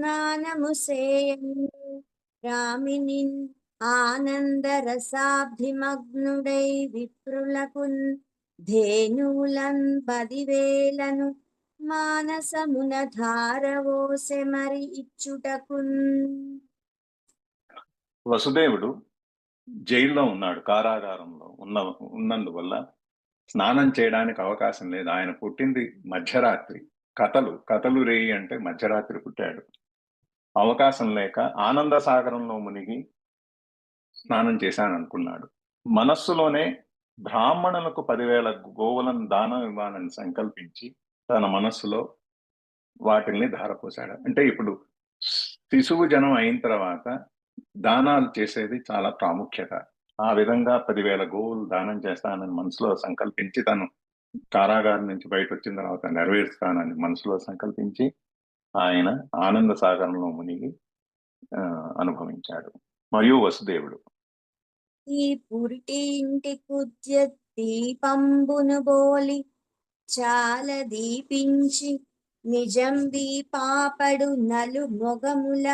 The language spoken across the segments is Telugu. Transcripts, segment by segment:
స్నానము సేయను రామినిన్ ఆనందరసాబ్ధిమగ్నుడై విప్రులకున్ ధేనులన్ పదివేలను మానసమున ధారవోసె మరి ఇచ్చుటకున్ వసుదేవుడు జైల్లో ఉన్నాడు కారాగారంలో ఉన్న ఉన్నందువల్ల స్నానం చేయడానికి అవకాశం లేదు. ఆయన పుట్టింది మధ్యరాత్రి. కథలు కథలు రేయి అంటే మధ్యరాత్రి పుట్టాడు. అవకాశం లేక ఆనంద సాగరంలో మునిగి స్నానం చేశాను అనుకున్నాడు. మనస్సులోనే బ్రాహ్మణులకు పదివేల గోవులను దానం ఇవ్వాలని సంకల్పించి తన మనస్సులో వాటిల్ని ధారపోశాడు. అంటే ఇప్పుడు శిశువు జనం అయిన తర్వాత దానాలు చేసేది చాలా ప్రాముఖ్యత. ఆ విధంగా పదివేల గోవులు దానం చేస్తానని మనసులో సంకల్పించి తను కారాగారం నుంచి బయట వచ్చిన తర్వాత నెరవేరుస్తానని మనసులో సంకల్పించి ఆయన ఆనంద సాగరంలో మునిగి అనుభవించాడు. మరియు వసుదేవుడు. ఈ పురిటి ఇంటి కుద్య దీపంబును బోలి చాలా దీపించి నిజం పాపడు నలు మొగముల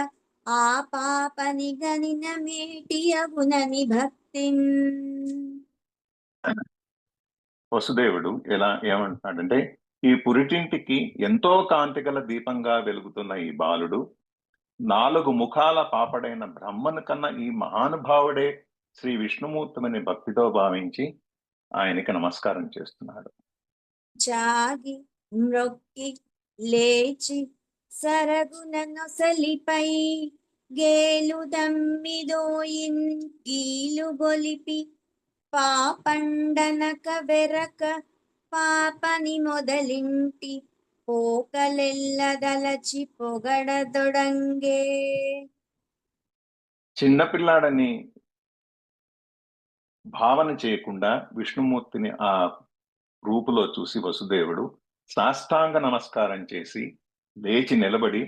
ఆ పాపని గనిన మేటి అగునని భక్తిన్ వసుదేవుడు ఎలా ఏమంటున్నాడంటే ఈ పురిటింటికి ఎంతో కాంతిగల దీపంగా వెలుగుతున్న ఈ బాలుడు నాలుగు ముఖాల పాపడైన బ్రహ్మను కన్న ఈ మహానుభావుడే శ్రీ విష్ణుమూర్తిని భక్తితో భావించి ఆయనకి నమస్కారం చేస్తున్నాడు. జాగి మ్రొక్కి లేచి సరగున నొసలిపై గేలు దమ్మిదోయిన్ గీలు గొలిపి పాపండనక వెరక పాపని మొదలింటి పోకలెల్లదలచి పొగడదొడంగే. చిన్నపిల్లాడని భావన చేయకుండా విష్ణుమూర్తిని ఆ రూపులో చూసి వసుదేవుడు సాష్టాంగ నమస్కారం చేసి లేచి నిలబడి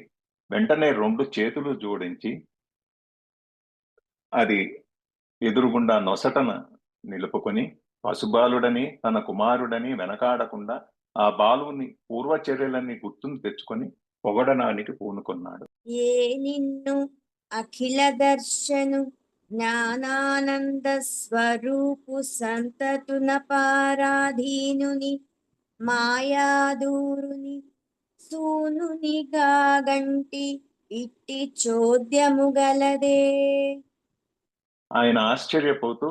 వెంటనే రెండు చేతులు జోడించి అది ఎదురుగుండా నొసటన నిలుపుకొని పశుబాలుడని తన కుమారుడని వెనకాడకుండా ఆ బాలుని పూర్వ చర్యలన్నీ గుర్తును తెచ్చుకొని పొగడనానికి పూనుకున్నాడు. ఏ నిన్ను అఖిల దర్శను జ్ఞానానంద స్వరూపు సంతతున పారాధీనుని మాయాదూరుని సూనుని గాగంటి ఇట్టి చోద్యము గలదే. ఆయన ఆశ్చర్యపోతూ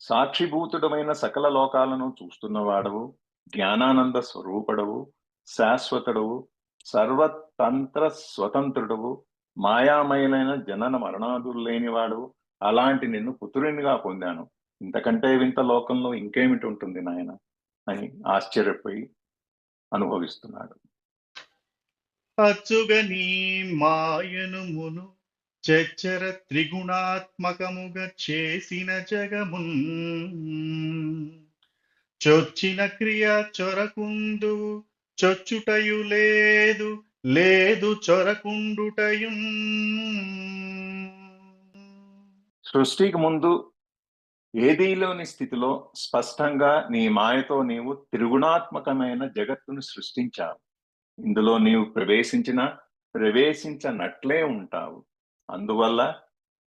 సాక్షిభూతుడమైన సకల లోకాలను చూస్తున్నవాడవు జ్ఞానానంద స్వరూపుడవు శాశ్వతుడవు సర్వతంత్ర స్వతంత్రుడవు మాయామయులైన జనన మరణాదులు లేనివాడు అలాంటి నిన్ను పుత్రునిగా పొందాను. ఇంతకంటే వింత లోకంలో ఇంకేమిటి ఉంటుంది నాయన? అని ఆశ్చర్యపోయి అనుభవిస్తున్నాడు. అచ్చుగని మాయను మును చచ్చర త్రిగుణాత్మకముగా చేసిన జగమున్. చొచ్చిన క్రియ చొరకుందు చొచ్చుటయు లేదు లేదు చొరకుండుటయు సృష్టికి ముందు ఏదీలోని స్థితిలో స్పష్టంగా నీ మాయతో నీవు త్రిగుణాత్మకమైన జగత్తును సృష్టించావు. ఇందులో నీవు ప్రవేశించిన ప్రవేశించనట్లే ఉంటావు. అందువల్ల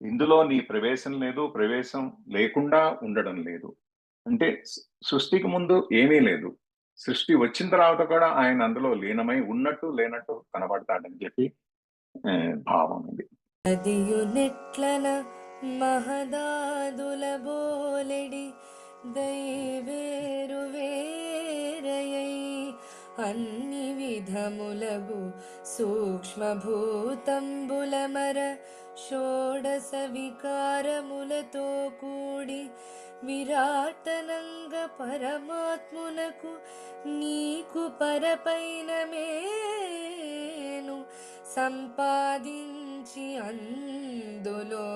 ఇందులో నీ ప్రవేశం లేదు ప్రవేశం లేకుండా ఉండడం లేదు. అంటే సృష్టికి ముందు ఏమీ లేదు. సృష్టి వచ్చిన తర్వాత కూడా ఆయన అందులో లీనమై ఉన్నట్టు లేనట్టు కనబడతాడని చెప్పి భావం ఇది. మహదాదుల బోలెడి దైవే అన్ని విధములగు సూక్ష్మభూతంబులమర షోడశ వికారములతో కూడి విరాటనంగ పరమాత్మునకు నీకు పరపైన మేను సంపాదించి అందులో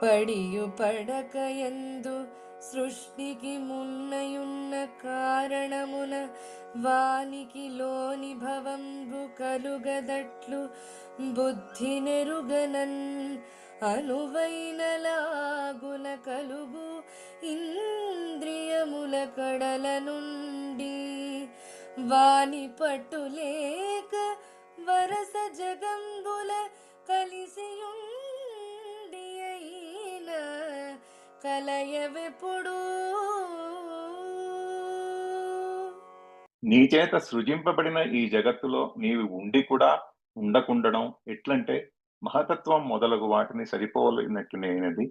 పడియు పడక ఎందు సృష్టికి మున్నయున్న కారణమున వానికి లోని భవంబు కలుగదట్లు బుద్ధి నెరుగనన్ అనువైనలాగున కలుగు ఇంద్రియముల కడల నుండి. వాని పట్టులేక కలయవెప్పుడు నీ చేత సృజింపబడిన ఈ జగత్తులో నీవు ఉండి కూడా ఉండకుండడం ఎట్లంటే మహతత్వం మొదలగు వాటిని సరిపోలేనట్లునేనది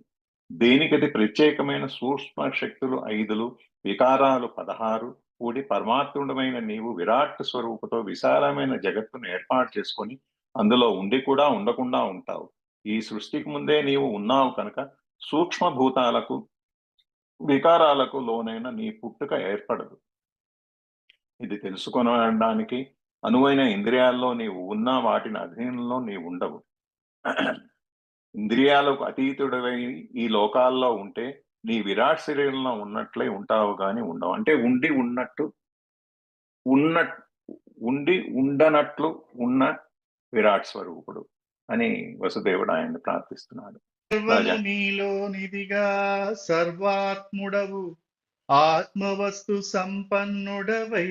దేనికది ప్రత్యేకమైన సూక్ష్మ శక్తులు ఐదులు వికారాలు పదహారు కూడి పరమాత్ముడమైన నీవు విరాట్ స్వరూపుతో విశాలమైన జగత్తును ఏర్పాటు చేసుకొని అందులో ఉండి కూడా ఉండకుండా ఉంటావు. ఈ సృష్టికి ముందే నీవు ఉన్నావు కనుక సూక్ష్మభూతాలకు వికారాలకు లోనైన నీ పుట్టుక ఏర్పడదు. ఇది తెలుసుకొనడానికి అనువైన ఇంద్రియాల్లో నీవు ఉన్న వాటిని అధీనంలో నీవు ఉండవు. ఇంద్రియాలకు అతీతుడవై ఈ లోకాల్లో ఉంటే నీ విరాట్ శరీరంలో ఉన్నట్లే ఉంటావు కానీ ఉండవు. అంటే ఉండి ఉన్నట్టు ఉన్న ఉండి ఉండనట్లు ఉన్న విరాట్ స్వరూపుడు అని వసుదేవుడు ఆయన్ని ప్రార్థిస్తున్నాడు. సర్వము నీలోనిదిగా సర్వాత్ముడవు ఆత్మవస్తు సంపన్నుడవై.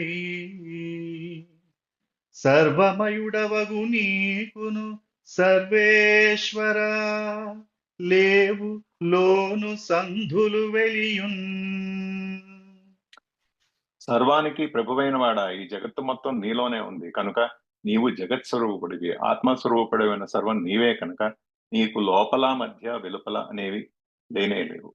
సర్వమయుడవగు నీకును సర్వేశ్వర లేవు లోను సంధులు వెలియున్. సర్వానికి ప్రభువైన వాడా ఈ జగత్తు మొత్తం నీలోనే ఉంది. కనుక నీవు జగత్ స్వరూపుడివి ఆత్మస్వరూపుడైన సర్వం నీవే కనుక. నీకు లోపల మధ్య వెలుపల అనేవి లేనే లేవు.